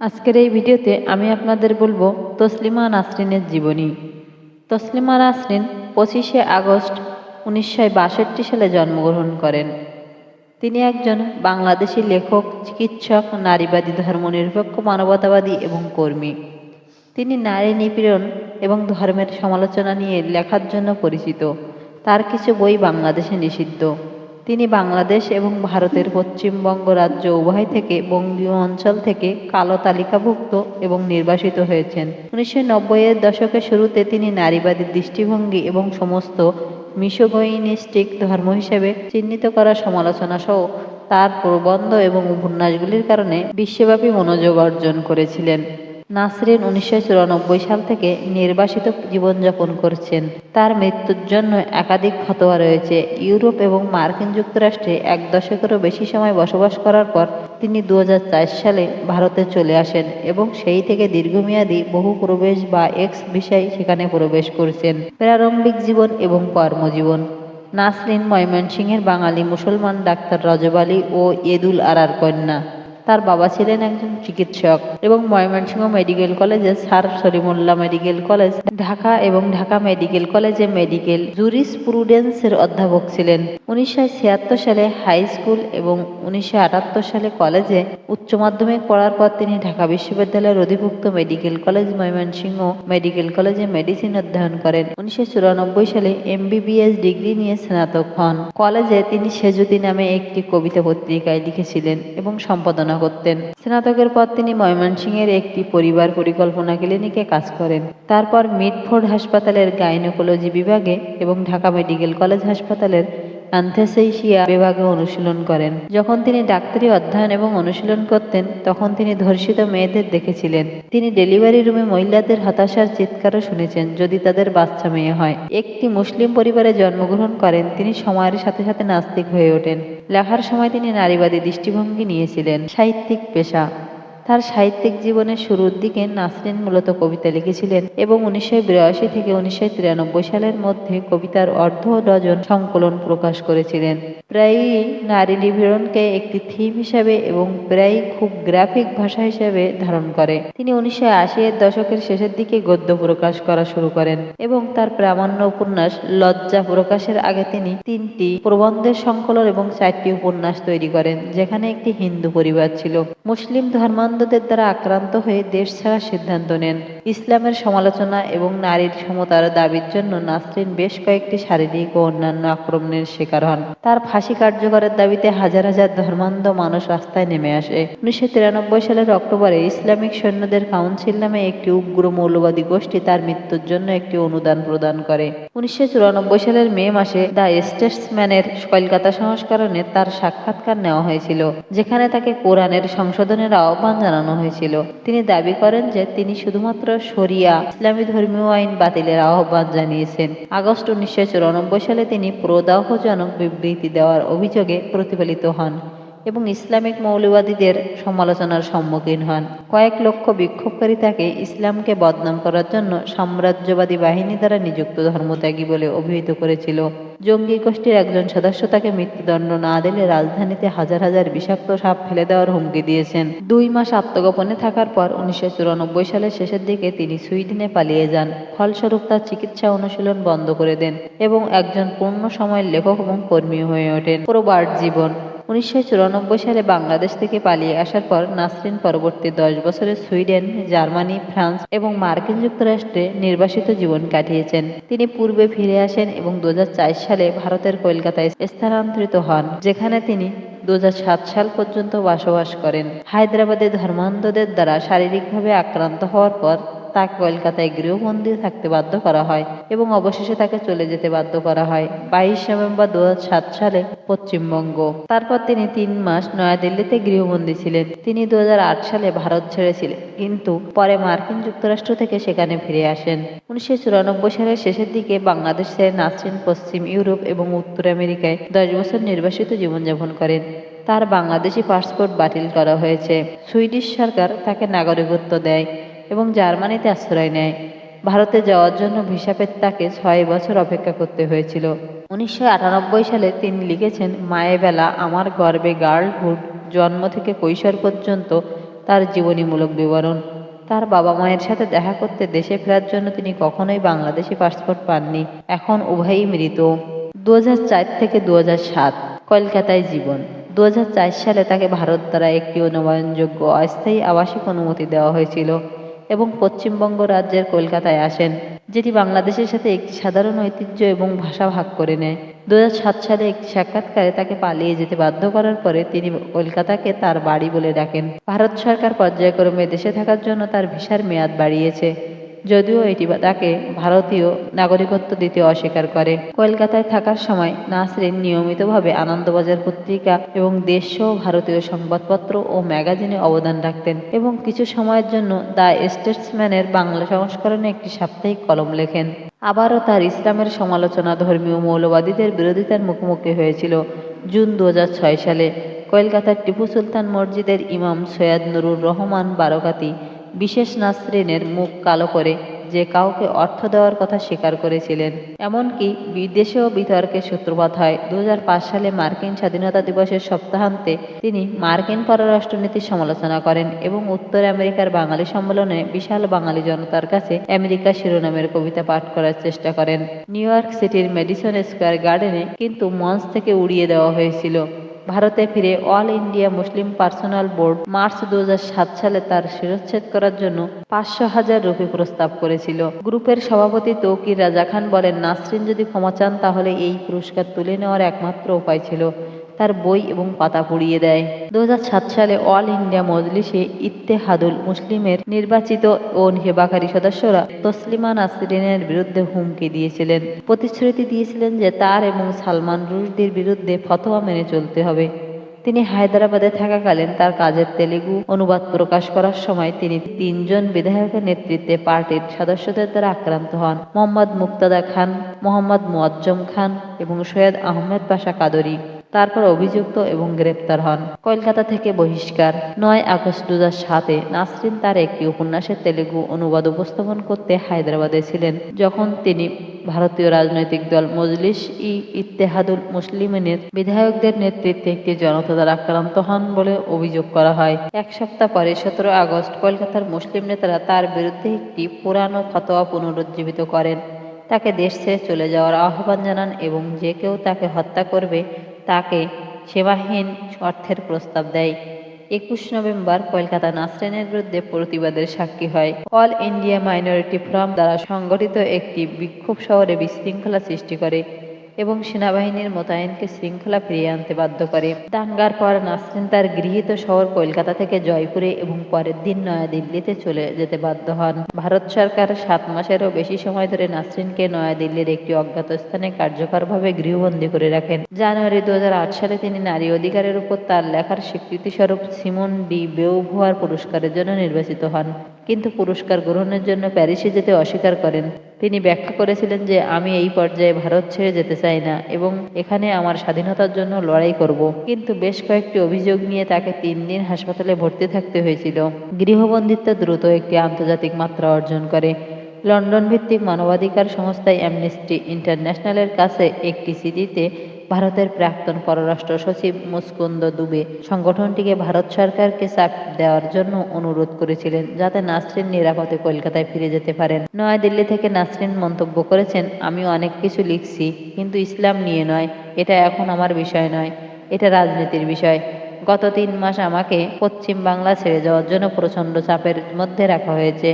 আজকের এই ভিডিওতে আমি আপনাদের বলব তসলিমা নাসরিনের জীবনী। তসলিমা নাসরিন পঁচিশে আগস্ট উনিশশো বাষট্টি সালে জন্মগ্রহণ করেন। তিনি একজন বাংলাদেশি লেখক, চিকিৎসক, নারীবাদী, ধর্মনিরপেক্ষ, মানবতাবাদী এবং কর্মী। তিনি নারী নিপীড়ন এবং ধর্মের সমালোচনা নিয়ে লেখার জন্য পরিচিত। তার কিছু বই বাংলাদেশে নিষিদ্ধ। তিনি বাংলাদেশ এবং ভারতের পশ্চিমবঙ্গ রাজ্য উভয় থেকে বঙ্গীয় অঞ্চল থেকে কালো তালিকাভুক্ত এবং নির্বাসিত হয়েছেন। উনিশশো নব্বইয়ের দশকের শুরুতে তিনি নারীবাদী দৃষ্টিভঙ্গি এবং সমস্ত মিশোগইনিস্টিক ধর্ম হিসেবে চিহ্নিত করা সমালোচনা সহ তার প্রবন্ধ এবং উপন্যাসগুলির কারণে বিশ্বব্যাপী মনোযোগ অর্জন করেছিলেন। নাসরিন উনিশশো চুরানব্বই সাল থেকে নির্বাসিত জীবনযাপন করছেন। তার মৃত্যুর জন্য একাধিক ফতোয়া রয়েছে। ইউরোপ এবং মার্কিন যুক্তরাষ্ট্রে এক দশকেরও বেশি সময় বসবাস করার পর তিনি দুহাজার চার সালে ভারতে চলে আসেন এবং সেই থেকে দীর্ঘমেয়াদী বহু প্রবেশ বা এক্স বিষয় সেখানে প্রবেশ করছেন। প্রারম্ভিক জীবন এবং কর্মজীবন। নাসরিন ময়মনসিংহের বাঙালি মুসলমান ডাক্তার রজব আলী ও এদুল আরার কন্যা। তার বাবা ছিলেন একজন চিকিৎসক এবং ময়মনসিংহ মেডিকেল কলেজে sir Salimullah medical college, Dhaka এবং ঢাকা মেডিকেল কলেজে মেডিকেল জুরিস প্রুডেন্সের অধ্যাপক ছিলেন। উনিশশো ছিয়াত্তর সালে হাই স্কুল এবং উনিশশো আটাত্তর সালে কলেজে উচ্চ মাধ্যমিক পড়ার পর তিনি ঢাকা বিশ্ববিদ্যালয়ের অধিভুক্ত মেডিকেল কলেজ, ময়মনসিংহ মেডিকেল কলেজে মেডিসিন অধ্যয়ন করেন। উনিশশো চুরানব্বই সালে এমবিবিএস ডিগ্রি নিয়ে স্নাতক হন। কলেজে তিনি সেজুতি নামে একটি কবিতা পত্রিকায় লিখেছিলেন এবং সম্পাদনা করতেন। স্নাতকের পর তিনি ময়মনসিংহের একটি পরিবার পরিকল্পনা ক্লিনিকে কাজ করেন। তারপর মিটফোর্ড হাসপাতালের গাইনোকোলজি বিভাগে এবং ঢাকা মেডিকেল কলেজ হাসপাতালের অ্যানথেসেইশিয়া বিভাগে অনুশীলন করেন। যখন তিনি ডাক্তারি অধ্যয়ন এবং অনুশীলন করতেন, তখন তিনি ধর্ষিত মেয়েদের দেখেছিলেন। তিনি ডেলিভারি রুমে মহিলাদের হতাশার চিৎকারও শুনেছেন, যদি তাদের বাচ্চা মেয়ে হয়। একটি মুসলিম পরিবারে জন্মগ্রহণ করেন, তিনি সময়ের সাথে সাথে নাস্তিক হয়ে ওঠেন। লেখার সময় তিনি নারীবাদী দৃষ্টিভঙ্গি নিয়েছিলেন। সাহিত্যিক পেশা। তার সাহিত্যিক জীবনের শুরুর দিকে নাসরিন মূলত কবিতা লিখেছিলেন এবং উনিশশো বিরাশি থেকে উনিশশো তিরানব্বই সালের মধ্যে কবিতার অর্ধ ডজন সংকলন প্রকাশ করেছিলেন। প্রায়ই নারী নিপীড়নকে একটি থিম হিসাবে এবং প্রায়ই খুব গ্রাফিক ভাষা হিসাবে ধারণ করে। তিনি উনিশশো আশি এর দশকের শেষের দিকে গদ্য প্রকাশ করা শুরু করেন এবং তার প্রামাণ্য উপন্যাস লজ্জা প্রকাশের আগে তিনি তিনটি প্রবন্ধের সংকলন এবং চারটি উপন্যাস তৈরি করেন, যেখানে একটি হিন্দু পরিবার ছিল। মুসলিম ধর্মান্ধদের দ্বারা আক্রান্ত হয়ে দেশ ছাড়ার সিদ্ধান্ত নেন। ইসলামের সমালোচনা এবং নারীর সমতার দাবির জন্য নাসরিন বেশ কয়েকটি শারীরিক ও অন্যান্য আক্রমণের শিকার হন। তার ফাঁসি কার্যকরের দাবিতে হাজার হাজার ধর্মান্ধ মানুষ রাস্তায় নেমে আসে। উনিশশো তিরানব্বই সালের অক্টোবরে ইসলামিক সৈন্যদের কাউন্সিল নামে একটি উগ্র মৌলবাদী গোষ্ঠী তার মৃত্যুর জন্য একটি অনুদান প্রদান করে। উনিশশো চুরানব্বই সালের মে মাসে দ্য স্টেটসম্যানের কলকাতা সংস্করণে তার সাক্ষাৎকার নেওয়া হয়েছিল, যেখানে তাকে কোরআনের সংশোধনের আহ্বান জানানো হয়েছিল। তিনি দাবি করেন যে তিনি শুধুমাত্র শরিয়া, ইসলামী ধর্মীয় আইন বাতিলের আহ্বান জানিয়েছেন। আগস্ট উনিশশো চুরানব্বই সালে তিনি প্রদাহজনক বিবৃতি দেওয়ার অভিযোগে প্রতিফলিত হন। এবং ইসলামিক মৌলবাদীদের সমালোচনার সম্মুখীন হন। কয়েক লক্ষ বিক্ষোভকারী তাকে ইসলামকে বদনাম করার জন্য সাম্রাজ্যবাদী বাহিনী দ্বারা নিযুক্ত ধর্মত্যাগী বলে অভিহিত করেছিল। জঙ্গি গোষ্ঠীর একজন সদস্য তাকে মৃত্যুদণ্ড না দিলে রাজধানীতে হাজার হাজার বিষাক্ত সাপ ফেলে দেওয়ার হুমকি দিয়েছেন। দুই মাস আত্মগোপনে থাকার পর উনিশশো চুরানব্বই সালের শেষের দিকে তিনি সুইডেনে পালিয়ে যান। ফলস্বরূপ তার চিকিৎসা অনুশীলন বন্ধ করে দেন এবং একজন পূর্ণ সময়ের লেখক এবং কর্মী হয়ে ওঠেন। প্রবার্ড জীবন উনিশশো চুরানব্বই সালে বাংলাদেশ থেকে পালিয়ে আসার পর নাসরিন পরবর্তী দশ বছরে সুইডেন, জার্মানি, ফ্রান্স এবং মার্কিন যুক্তরাষ্ট্রে নির্বাসিত জীবন কাটিয়েছেন। তিনি পূর্বে ফিরে আসেন এবং দু হাজার চার সালে ভারতের কলকাতায় স্থানান্তরিত হন, যেখানে তিনি দু হাজার সাত সাল পর্যন্ত বসবাস করেন। হায়দ্রাবাদে ধর্মান্ধদের দ্বারা শারীরিকভাবে আক্রান্ত হওয়ার পর তাকে কলকাতায় গৃহবন্দী থাকতে বাধ্য করা হয় এবং অবশেষে তাকে চলে যেতে বাধ্য করা হয় বাইশ নভেম্বর দু হাজার সাত সালে পশ্চিমবঙ্গ। তারপর তিনি তিন মাস নয়াদিল্লিতে গৃহবন্দী ছিলেন। তিনি দু হাজার আট সালে ভারত ছেড়েছিলেন, কিন্তু পরে মার্কিন যুক্তরাষ্ট্র থেকে সেখানে ফিরে আসেন। উনিশশো চুরানব্বই সালের শেষের দিকে বাংলাদেশ নাসরিন পশ্চিম ইউরোপ এবং উত্তর আমেরিকায় দশ বছর নির্বাসিত জীবনযাপন করেন। তার বাংলাদেশি পাসপোর্ট বাতিল করা হয়েছে। সুইডিশ সরকার তাকে নাগরিকত্ব দেয়। এবং জার্মানিতে আশ্রয় নেয়। ভারতে যাওয়ার জন্য ভিসা পেতে তাকে ছয় বছর অপেক্ষা করতে হয়েছিল। উনিশশো আটানব্বই সালে তিনি লিখেছেন মায়েবেলা আমার গর্বে গার্লহুড জন্ম থেকে কৈশোর পর্যন্ত তার জীবনীমূলক বিবরণ। তার বাবা মায়ের সাথে দেখা করতে দেশে ফেরার জন্য তিনি কখনোই বাংলাদেশি পাসপোর্ট পাননি। এখন উভয়ই মৃত। দুহাজার চার থেকে দু হাজার সাত, কলকাতায় জীবন। দু হাজার চার সালে তাকে ভারত দ্বারা একটি নবায়নযোগ্য অস্থায়ী আবাসিক অনুমতি দেওয়া হয়েছিল। এবং পশ্চিমবঙ্গ রাজ্যের কলকাতায় আসেন, যেটি বাংলাদেশের সাথে একটি সাধারণ ঐতিহ্য এবং ভাষা ভাগ করে নেয়। দু হাজার সাত সালে একটি সাক্ষাৎকারে তাকে পালিয়ে যেতে বাধ্য করার পরে তিনি কলকাতাকে তার বাড়ি বলে ডাকেন। ভারত সরকার পর্যায়ক্রমে দেশে থাকার জন্য তার ভিসার মেয়াদ বাড়িয়েছে। যদিও এটি তাকে ভারতীয় নাগরিকত্ব দিতে অস্বীকার করে। কলকাতায় থাকার সময় নাসরিন নিয়মিতভাবে আনন্দবাজার পত্রিকা এবং দেশসহ ভারতীয় সংবাদপত্র ও ম্যাগাজিনে অবদান রাখতেন এবং কিছু সময়ের জন্য দ্য স্টেটসম্যানের বাংলা সংস্করণে একটি সাপ্তাহিক কলম লেখেন। আবারও তার ইসলামের সমালোচনা ধর্মীয় মৌলবাদীদের বিরোধিতার মুখোমুখি হয়েছিল জুন দু হাজার ছয় সালে। কলকাতার টিপু সুলতান মসজিদের ইমাম সৈয়দ নুরুর রহমান বারকাতি বিশেষ নাসরিনের মুখ কালো করে যে কাউকে অর্থ দেওয়ার কথা স্বীকার করেছিলেন। এমনকি বিদেশেও বিতর্কের সূত্রপাত হয়। দু হাজার পাঁচ সালে মার্কিন স্বাধীনতা দিবসের সপ্তাহান্তে তিনি মার্কিন পররাষ্ট্রনীতির সমালোচনা করেন এবং উত্তর আমেরিকার বাঙালি সম্মেলনে বিশাল বাঙালি জনতার কাছে আমেরিকা শিরোনামের কবিতা পাঠ করার চেষ্টা করেন। নিউ ইয়র্ক সিটির মেডিসন স্কোয়ার গার্ডেনে কিন্তু মঞ্চ থেকে উড়িয়ে দেওয়া হয়েছিল। ভারতে ফিরে All India Muslim Personal Board March দু হাজার সাত সালে তার শিরচ্ছেদ করার জন্য পাঁচশো হাজার রুপি প্রস্তাব করেছিল। গ্রুপের সভাপতি তৌকির রাজা খান বলেন, নাসরিন যদি ক্ষমা চান, তাহলে এই পুরস্কার তুলে নেওয়ার একমাত্র উপায় ছিল। তার বই এবং পাতা পুড়িয়ে দেয়। দু হাজার সাত সালে অল ইন্ডিয়া মজলিসে ইত্তেহাদুল মুসলিমের নির্বাচিত ও হেবাকারী সদস্যরা তসলিমা নাসরিনের বিরুদ্ধে হুমকি দিয়েছিলেন। প্রতিশ্রুতি দিয়েছিলেন যে তার এবং সালমান রুশদির বিরুদ্ধে ফতোয়া মেনে চলতে হবে। তিনি হায়দ্রাবাদে থাকাকালীন তার কাজের তেলেগু অনুবাদ প্রকাশ করার সময় তিনি তিনজন বিধায়কের নেতৃত্বে পার্টির সদস্যদের দ্বারা আক্রান্ত হন। মোহাম্মদ মুক্তাদা খান, মোহাম্মদ মুয়াজ্জম খান এবং সৈয়দ আহমেদ পাশা কাদরি। তারপর অভিযুক্ত এবং গ্রেপ্তার হন। কলকাতা থেকে বহিষ্কার। নয় আগস্ট দু সাতে নাসরিন তার একটি উপন্যাসের তেলেগু অনুবাদ উপস্থাপন করতে হায়দ্রাবাদে ছিলেন, যখন তিনি ভারতীয় রাজনৈতিক দল মজলিস ই ইত্তেহাদুল মুসলিমিনের বিধায়কদের নেতৃত্বে একটি জনতা দ্বারা আক্রান্ত হন বলে অভিযোগ করা হয়। এক সপ্তাহ পরে সতেরো আগস্ট কলকাতার মুসলিম নেতারা তার বিরুদ্ধে একটি পুরানো ফতোয়া পুনরুজ্জীবিত করেন। তাকে দেশ ছেড়ে চলে যাওয়ার আহ্বান জানান এবং যে কেউ তাকে হত্যা করবে তাকে সেবাহীন অর্থের প্রস্তাব দেয়। একুশ নভেম্বর কলকাতা নাসরেনের বিরুদ্ধে প্রতিবাদের সাক্ষী হয়। অল ইন্ডিয়া মাইনরিটি ফ্রাম দ্বারা সংগঠিত একটি বিক্ষোভ শহরে বিশৃঙ্খলা সৃষ্টি করে। এবং সেনাবাহিনীর মোতায়েনকে শৃঙ্খলা ফিরিয়ে আনতে বাধ্য করে। দাঙ্গার পর নাসরিন তার গৃহীত শহর কলকাতা থেকে জয়পুরে এবং পরের দিন নয়াদিল্লিতে চলে যেতে বাধ্য হন। ভারত সরকার সাত মাসেরও বেশি সময় ধরে নাসরিনকে নয়াদিল্লির একটি অজ্ঞাত স্থানে কার্যকরভাবে গৃহবন্দী করে রাখেন। জানুয়ারি দু হাজার আট সালে তিনি নারী অধিকারের উপর তার লেখার স্বীকৃতিস্বরূপ সিমন ডি বেউভুয়ার পুরস্কারের জন্য নির্বাচিত হন। কিন্তু পুরস্কার গ্রহণের জন্য প্যারিসে যেতে অস্বীকার করেন। তিনি ব্যাখ্যা করেছিলেন যে, আমি এই পর্যায়ে ভারত ছেড়ে যেতে চাই না এবং এখানে আমার স্বাধীনতার জন্য লড়াই করব। কিন্তু বেশ কয়েকটি অভিযোগ নিয়ে তাকে তিন দিন হাসপাতালে ভর্তি থাকতে হয়েছিল। গৃহবন্দিত্ব দ্রুত একটি আন্তর্জাতিক মাত্রা অর্জন করে। লন্ডন ভিত্তিক মানবাধিকার সংস্থা অ্যামনেস্টি ইন্টারন্যাশনালের কাছে একটি চিঠিতে ভারতের প্রাক্তন পররাষ্ট্র সচিব মুস্কুন্দ দুবে সংগঠনটিকে ভারত সরকারকে চাপ দেওয়ার জন্য অনুরোধ করেছিলেন যাতে নাসরিন নিরাপদে কলকাতায় ফিরে যেতে পারেন। নয়াদিল্লি থেকে নাসরিন মন্তব্য করেছেন আমি অনেক কিছু লিখছি, কিন্তু ইসলাম নিয়ে নয়, এটা এখন আমার বিষয় নয়, এটা রাজনীতির বিষয়। গত তিন মাস আমাকে পশ্চিম বাংলা ছেড়ে যাওয়ার জন্য প্রচণ্ড চাপের মধ্যে রাখা হয়েছে।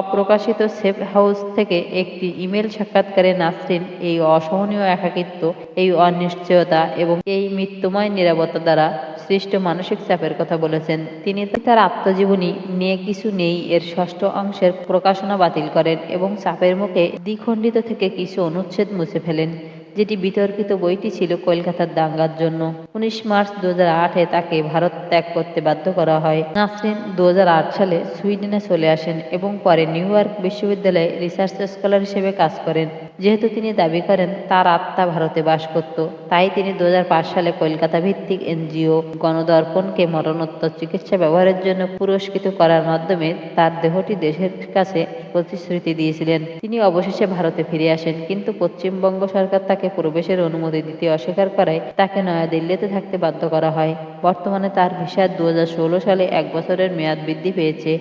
অপ্রকাশিত সেফ হাউস থেকে একটি ইমেল সাক্ষাৎকারে নাসরিন এই অসহনীয় একাকিত্ব, এই অনিশ্চয়তা এবং এই মৃত্যুময় নিরাপত্তা দ্বারা সৃষ্ট মানসিক চাপের কথা বলেছেন। তিনি তার আত্মজীবনী নিয়ে কিছু নেই এর ষষ্ঠ অংশের প্রকাশনা বাতিল করেন এবং চাপের মুখে দ্বিখণ্ডিত থেকে কিছু অনুচ্ছেদ মুছে ফেলেন। যেটি বিতর্কিত বইটি ছিল কলকাতার দাঙ্গার জন্য। উনিশ মার্চ দু আটে তাকে ভারত ত্যাগ করতে বাধ্য করা হয়। নাসরিন দু হাজার আট সালে সুইডেনে চলে আসেন এবং পরে নিউ ইয়র্ক বিশ্ববিদ্যালয়ে রিসার্চ স্কলার হিসেবে কাজ করেন। যেহেতু তিনি দাবি করেন, তার আত্মা ভারতে বাস করত। তাই তিনি দু হাজার পাঁচ সালে কলকাতা ভিত্তিক এনজিও গণদর্পণকে মরণোত্তর চিকিৎসা ব্যবহারের জন্য পুরস্কৃত করার মাধ্যমে তার দেহটি দেশের কাছে প্রতিশ্রুতি দিয়েছিলেন। তিনি অবশেষে ভারতে ফিরে আসেন, কিন্তু পশ্চিমবঙ্গ সরকার তাকে প্রবেশের অনুমতি দিতে অস্বীকার করায় তাকে নয়াদিল্লিতে থাকতে বাধ্য করা হয়। বর্তমানে তার ভিসা দু সালে এক বছরের মেয়াদ বৃদ্ধি পেয়েছে।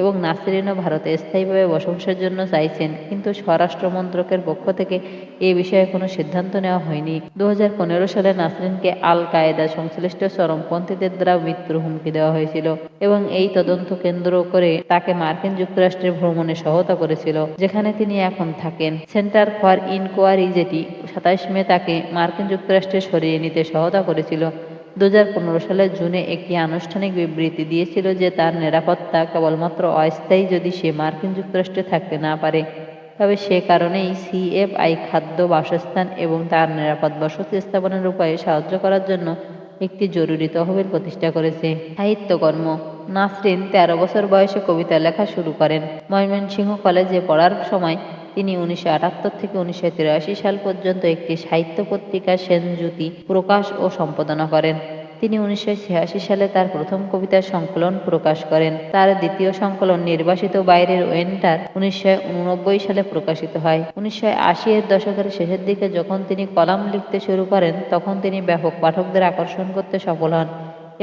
এবং নাসরিনও ভারতে স্থায়ীভাবে বসবাসের জন্য চাইছেন, কিন্তু স্বরাষ্ট্র মন্ত্রকের পক্ষ থেকে এ বিষয়ে কোনো সিদ্ধান্ত নেওয়া হয়নি। দু হাজার পনেরো সালে নাসরিনকে আল কায়েদা সংশ্লিষ্ট চরমপন্থীদের দ্বারা মৃত্যুর হুমকি দেওয়া হয়েছিল এবং এই তদন্ত কেন্দ্র করে তাকে মার্কিন যুক্তরাষ্ট্রে ভ্রমণে সহায়তা করেছিল, যেখানে তিনি এখন থাকেন। সেন্টার ফর ইনকোয়ারি, যেটি সাতাইশ মে তাকে মার্কিন যুক্তরাষ্ট্রে সরিয়ে নিতে সহায়তা করেছিল। দু সালের জুনে একটি আনুষ্ঠানিক বিবৃতি দিয়েছিল যে তার নিরাপত্তা কেবলমাত্র অস্থায়ী যদি সে মার্কিন যুক্তরাষ্ট্রে থাকতে না পারে। তবে সে কারণেই সিএফআই খাদ্য, বাসস্থান এবং তার নিরাপদ বসতি স্থাপনের উপায়ে সাহায্য করার জন্য একটি জরুরি তহবিল প্রতিষ্ঠা করেছে। সাহিত্যকর্ম নাসরিন তেরো বছর বয়সে কবিতা লেখা শুরু করেন। ময়মনসিংহ কলেজে পড়ার সময় তিনি উনিশশো আটাত্তর থেকে উনিশশো তিরাশি সাল পর্যন্ত একটি সাহিত্য পত্রিকা সেনজ্যোতি প্রকাশ ও সম্পাদনা করেন। তিনি উনিশশো ছিয়াশি সালে তার প্রথম কবিতার সংকলন প্রকাশ করেন। তার দ্বিতীয় সংকলন নির্বাসিত বাইরের ওয়েন্টার উনিশশো উননব্বই সালে প্রকাশিত হয়। উনিশশো আশি এর দশকের শেষের দিকে যখন তিনি কলাম লিখতে শুরু করেন, তখন তিনি ব্যাপক পাঠকদের আকর্ষণ করতে সফল হন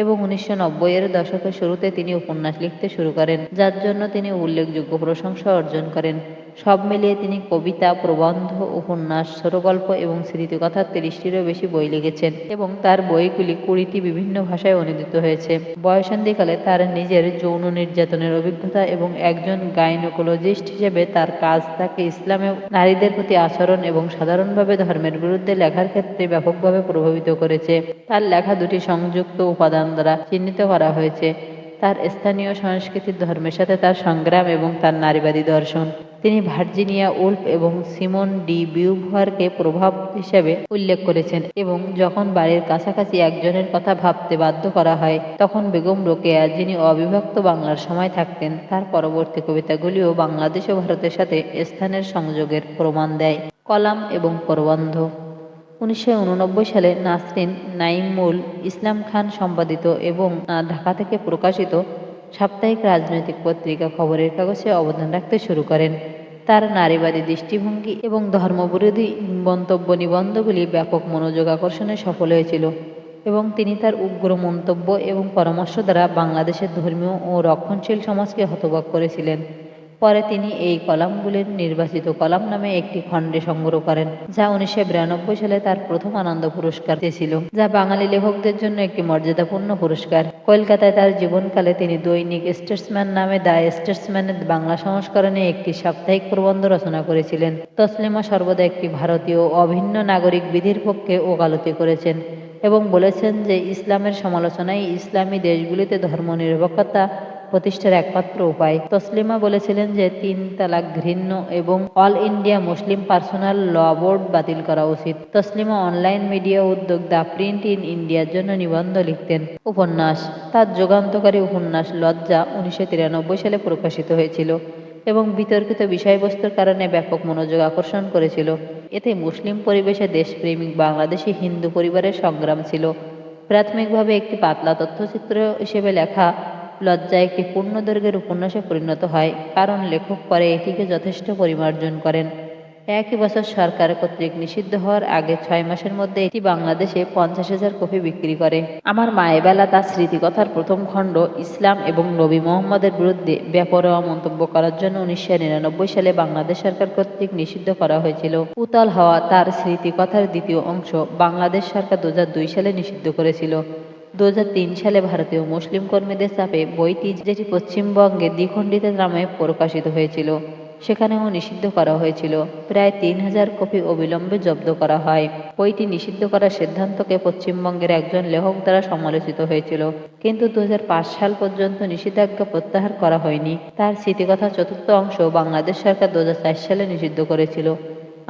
এবং উনিশশো নব্বই এর দশকের শুরুতে তিনি উপন্যাস লিখতে শুরু করেন, যার জন্য তিনি উল্লেখযোগ্য প্রশংসা অর্জন করেন। সব মিলিয়ে তিনি কবিতা, প্রবন্ধ, উপন্যাস, ছোটগল্প এবং স্মৃতিকথার তিরিশটিরও বেশি বই লিখেছেন এবং তার বইগুলি কুড়িটি বিভিন্ন ভাষায় অনুদিত হয়েছে। বয়সন্ধিকালে তার নিজের যৌন নির্যাতনের অভিজ্ঞতা এবং একজন গাইনোকোলজিস্ট হিসেবে তার কাজ তাকে ইসলামে নারীদের প্রতি আচরণ এবং সাধারণভাবে ধর্মের বিরুদ্ধে লেখার ক্ষেত্রে ব্যাপকভাবে প্রভাবিত করেছে। তার লেখা দুটি সংযুক্ত উপাদান দ্বারা চিহ্নিত করা হয়েছে। তার স্থানীয় সংস্কৃতির ধর্মের সাথে তার সংগ্রাম এবং তার নারীবাদী দর্শন। তিনি ভার্জিনিয়া উল্ফ এবং সিমন ডি বিউভারকে প্রভাব হিসেবে উল্লেখ করেছেন এবং যখন বাড়ির কাছাকাছি একজনের কথা ভাবতে বাধ্য করা হয়, তখন বেগম রোকেয়া, যিনি অবিভক্ত বাংলার সময় থাকতেন, তার পরবর্তী কবিতাগুলিও বাংলাদেশ ও ভারতের সাথে স্থানের সংযোগের প্রমাণ দেয়। কলাম এবং প্রবন্ধ উনিশশো উননব্বই সালে নাসরিন নাইমুল ইসলাম খান সম্পাদিত এবং ঢাকা থেকে প্রকাশিত সাপ্তাহিক রাজনৈতিক পত্রিকা খবরের কাগজে অবদান রাখতে শুরু করেন। তার নারীবাদী দৃষ্টিভঙ্গি এবং ধর্মবিরোধী মন্তব্য নিবন্ধগুলি ব্যাপক মনোযোগ আকর্ষণে সফল হয়েছিল এবং তিনি তার উগ্র মন্তব্য এবং পরামর্শ দ্বারা বাংলাদেশের ধর্মীয় ও রক্ষণশীল সমাজকে হতবাক করেছিলেন। পরে তিনি এই কলামগুলির নির্বাচিত কলাম নামে একটি খণ্ডে সংগ্রহ করেন, যা উনিশশো বিরানব্বই সালে তার প্রথম আনন্দ পুরস্কার ছিল যা বাঙালি লেখকদের জন্য একটি মর্যাদাপূর্ণ পুরস্কার। কলকাতায় তার জীবনকালে তিনি দৈনিক স্টেটসম্যান নামে দ্য স্টেটসম্যানের বাংলা সংস্করণে একটি সাপ্তাহিক প্রবন্ধ রচনা করেছিলেন। তসলিমা সর্বদা একটি ভারতীয় অভিন্ন নাগরিক বিধির পক্ষে ওকালতি করেছেন এবং বলেছেন যে ইসলামের সমালোচনাই ইসলামী দেশগুলিতে ধর্মনিরপেক্ষতা প্রতিষ্ঠার একমাত্র উপায়। তসলিমা বলেছিলেন যে, তিন তালাক ঘৃণ্য এবং All India Muslim Personal Law Board বাতিল করা উচিত। তসলিমা অনলাইন মিডিয়া উদ্যোগ দ্য প্রিন্ট ইন ইন্ডিয়ার জন্য নিবন্ধ লিখতেন। উপন্যাস, তার যুগান্তকারী উপন্যাস লজ্জা উনিশশো তিরানব্বই সালে প্রকাশিত হয়েছিল এবং বিতর্কিত বিষয়বস্তুর কারণে ব্যাপক মনোযোগ আকর্ষণ করেছিল। এতে মুসলিম পরিবেশে দেশপ্রেমিক বাংলাদেশি হিন্দু পরিবারের সংগ্রাম ছিল। প্রাথমিকভাবে একটি পাতলা তথ্যচিত্র হিসেবে লেখা লজ্জা একটি পূর্ণদৈর্ঘ্যের উপন্যাসে পরিণত হয়, কারণ লেখক পরে এটিকে যথেষ্ট পরিমার্জন করেন। একই বছর সরকার কর্তৃক নিষিদ্ধ হওয়ার আগে ছয় মাসের মধ্যে এটি বাংলাদেশে পঞ্চাশ হাজার কপি বিক্রি করে। আমার মায়েবেলা তার স্মৃতিকথার প্রথম খণ্ড ইসলাম এবং নবী মোহাম্মদের বিরুদ্ধে বেপরোয়া মন্তব্য করার জন্য উনিশশো নিরানব্বই সালে বাংলাদেশ সরকার কর্তৃক নিষিদ্ধ করা হয়েছিল। উতাল হওয়া তার স্মৃতিকথার দ্বিতীয় অংশ বাংলাদেশ সরকার দু হাজার দুই সালে নিষিদ্ধ করেছিল। দু হাজার তিন সালে ভারতীয় মুসলিম কর্মীদের চাপে বইটি যেটি পশ্চিমবঙ্গে দ্বিখণ্ডিত নামে প্রকাশিত হয়েছিল, সেখানেও নিষিদ্ধ করা হয়েছিল। প্রায় তিন হাজার কপি অবিলম্বে জব্দ করা হয়। বইটি নিষিদ্ধ করার সিদ্ধান্তকে পশ্চিমবঙ্গের একজন লেখক দ্বারা সমালোচিত হয়েছিল। কিন্তু দু হাজার পাঁচ সাল পর্যন্ত নিষেধাজ্ঞা প্রত্যাহার করা হয়নি। তার স্মৃতিকথা চতুর্থ অংশ বাংলাদেশ সরকার দুহাজার চার সালে নিষিদ্ধ করেছিল।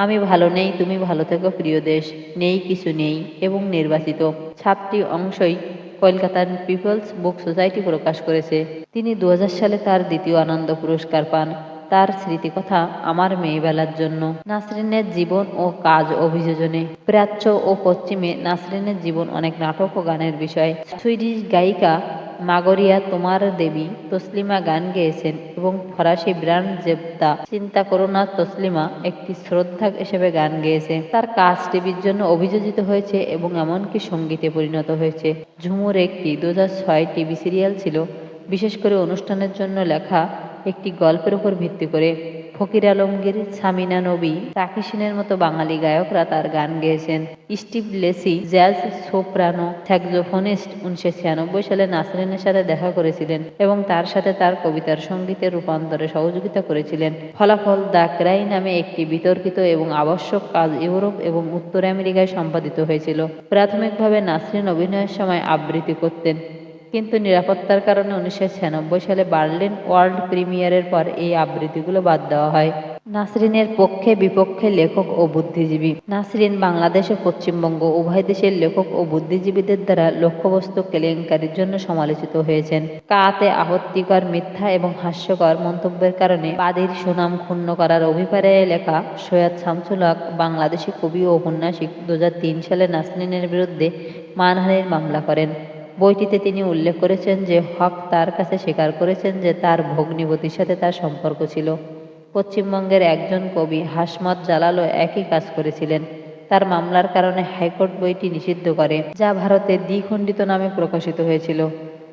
আমি ভালো নেই, তুমি ভালো থেকো প্রিয় দেশ। নেই, কিছু নেই, এবং নির্বাচিত। সাতটি অংশই কলকাতার পিপলস বুক সোসাইটি প্রকাশ করেছে। তিনি দু হাজার সালে তার দ্বিতীয় আনন্দ পুরস্কার পান। তার স্মৃতিকথা, আমার মেয়েবেলার জন্য। নাসরিনের জীবন ও কাজ অভিযোজনে। প্রাচ্য ও পশ্চিমে নাসরিনের জীবন অনেক নাটক ও গানের বিষয়। সুইডিশ গায়িকা মাগরিয়া তোমার দেবী তসলিমা গান গেয়েছেন এবং ফরাসি ব্র্যান্ড জেবদা চিন্তা করো না, তসলিমা একটি শ্রদ্ধা হিসেবে গান গেয়েছে। তার কাজ টিভির জন্য অভিযোজিত হয়েছে এবং এমনকি সঙ্গীতে পরিণত হয়েছে। ঝুমুর একটি দু টিভি সিরিয়াল ছিল। বিশেষ করে অনুষ্ঠানের জন্য লেখা একটি গল্পের উপর ভিত্তি করে। ফকির আলমগীর, সামিনা নবী তাকি সিনের মতো বাঙালি গায়করা তার গান গেয়েছেন। Steve Lacy, jazz soprano, saxophonist উনিশশো ছিয়ানব্বই সালে নাসরিনের সাথে দেখা করেছিলেন এবং তার সাথে তার কবিতার সঙ্গীতের রূপান্তরে সহযোগিতা করেছিলেন। ফলাফল দ্য ক্রাই নামে একটি বিতর্কিত এবং আবশ্যক কাজ ইউরোপ এবং উত্তর আমেরিকায় সম্পাদিত হয়েছিল। প্রাথমিকভাবে নাসরিন অভিনয়ের সময় আবৃত্তি করতেন। কিন্তু নিরাপত্তার কারণে উনিশশো ছিয়ানব্বই সালে বার্লিন ওয়ার্ল্ড প্রিমিয়ারের পর এই আবৃত্তিগুলো বাদ দেওয়া হয়। নাসরিনের পক্ষে বিপক্ষে লেখক ও বুদ্ধিজীবী। নাসরিন বাংলাদেশ ও পশ্চিমবঙ্গ, উভয় দেশের লেখক ও বুদ্ধিজীবীদের দ্বারা লক্ষ্যবস্তু কেলেঙ্কারির জন্য সমালোচিত হয়েছেন। কাতে আপত্তিকর, মিথ্যা এবং হাস্যকর মন্তব্যের কারণে বাদীর সুনাম ক্ষুণ্ণ করার অভিপ্রায়ে লেখা সৈয়দ শামসুল হক, বাংলাদেশি কবি ও ঔপন্যাসিক দু সালে নাসরিনের বিরুদ্ধে মানহানির মামলা করেন। বইটিতে তিনি উল্লেখ করেছেন যে হক তার কাছে স্বীকার করেছেন যে তার ভগ্নিপতির সাথে তার সম্পর্ক ছিল। পশ্চিমবঙ্গের একজন কবি হাসমত জালালও একই কাজ করেছিলেন। তার মামলার কারণে হাইকোর্ট বইটি নিষিদ্ধ করে, যা ভারতে দ্বিখণ্ডিত নামে প্রকাশিত হয়েছিল।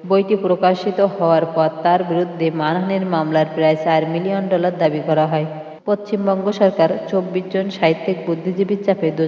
বইটি প্রকাশিত হওয়ার পর তার বিরুদ্ধে মানহানির মামলার প্রায় চার মিলিয়ন ডলার দাবি করা হয়। পশ্চিমবঙ্গ সরকার চব্বিশ জন সাহিত্যিক বুদ্ধিজীবীর চাপে দু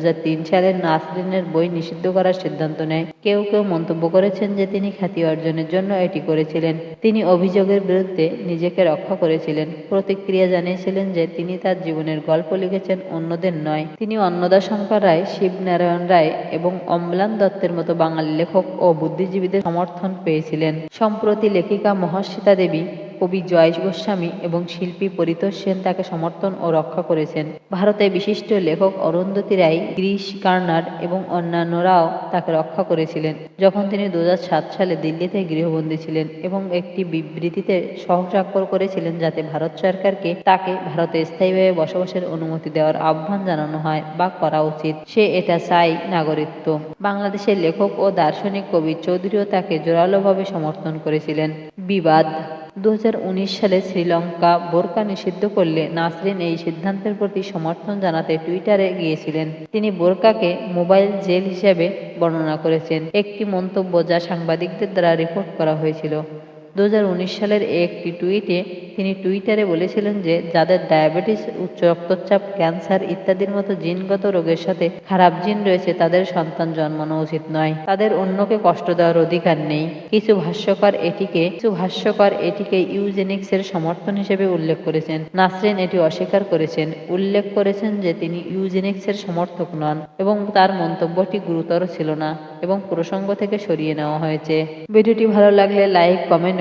সালের নাসরিনের বই নিষিদ্ধ করার সিদ্ধান্ত নেয়। কেউ কেউ মন্তব্য করেছেন যে তিনি খ্যাতি অর্জনের জন্য এটি করেছিলেন। তিনি অভিযোগের বিরুদ্ধে নিজেকে রক্ষা করেছিলেন। প্রতিক্রিয়া জানিয়েছিলেন যে তিনি তার জীবনের গল্প লিখেছেন অন্যদের নয়। তিনি অন্নদাশঙ্কর রায়, শিবনারায়ণ রায় এবং অম্লান দত্তের মতো বাঙালি লেখক ও বুদ্ধিজীবীদের সমর্থন পেয়েছিলেন। সম্প্রতি লেখিকা মহাশ্বিতা দেবী কবি জয়েশ গোস্বামী এবং শিল্পী পরিতোষ সেন তাকে সমর্থন ও রক্ষা করেছেন। ভারতে বিশিষ্ট লেখক অরুন্ধতী রায় গ্রিস কার্নার এবং অন্যান্যরাও তাকে রক্ষা করেছিলেন, যখন তিনি দু হাজার সাত সালে দিল্লিতে গৃহবন্দী ছিলেন এবং একটি বিবৃতিতে সহস্বাক্ষর করেছিলেন যাতে ভারত সরকারকে তাকে ভারতে স্থায়ীভাবে বসবাসের অনুমতি দেওয়ার আহ্বান জানানো হয় বা করা উচিত। সে এটা চাই নাগরিকত্ব। বাংলাদেশের লেখক ও দার্শনিক কবি চৌধুরীও তাকে জোরালোভাবে সমর্থন করেছিলেন। বিবাদ উনিশ সালে শ্রীলঙ্কা বোরকা নিষিদ্ধ করলে নাসরিন এই সিদ্ধান্তের প্রতি সমর্থন জানাতে টুইটারে গিয়েছিলেন। তিনি বোরকাকে মোবাইল জেল হিসেবে বর্ণনা করেছেন। একটি মন্তব্য যা সাংবাদিকদের দ্বারা রিপোর্ট করা হয়েছিল। দু হাজার উনিশ সালের একটি টুইটে তিনি টুইটারে বলেছিলেন যে, যাদের ডায়াবেটিস, উচ্চ রক্তচাপ, ক্যান্সার ইত্যাদির মতো জিনগত রোগের সাথে খারাপ জিন রয়েছে, তাদের সন্তান জন্মানো উচিত নয়। তাদের অন্যকে কষ্ট দেওয়ার অধিকার নেই। কিছু ভাষ্যকার এটিকে, কিছু ভাষ্যকার এটিকে ইউজেনিক্সের সমর্থন হিসেবে উল্লেখ করেছেন। নাসরিন এটি অস্বীকার করেছেন। উল্লেখ করেছেন যে, তিনি ইউজেনিক্সের সমর্থক নন এবং তার মন্তব্যটি গুরুতর ছিল না এবং প্রসঙ্গ থেকে সরিয়ে নেওয়া হয়েছে। ভিডিওটি ভালো লাগলে লাইক, কমেন্ট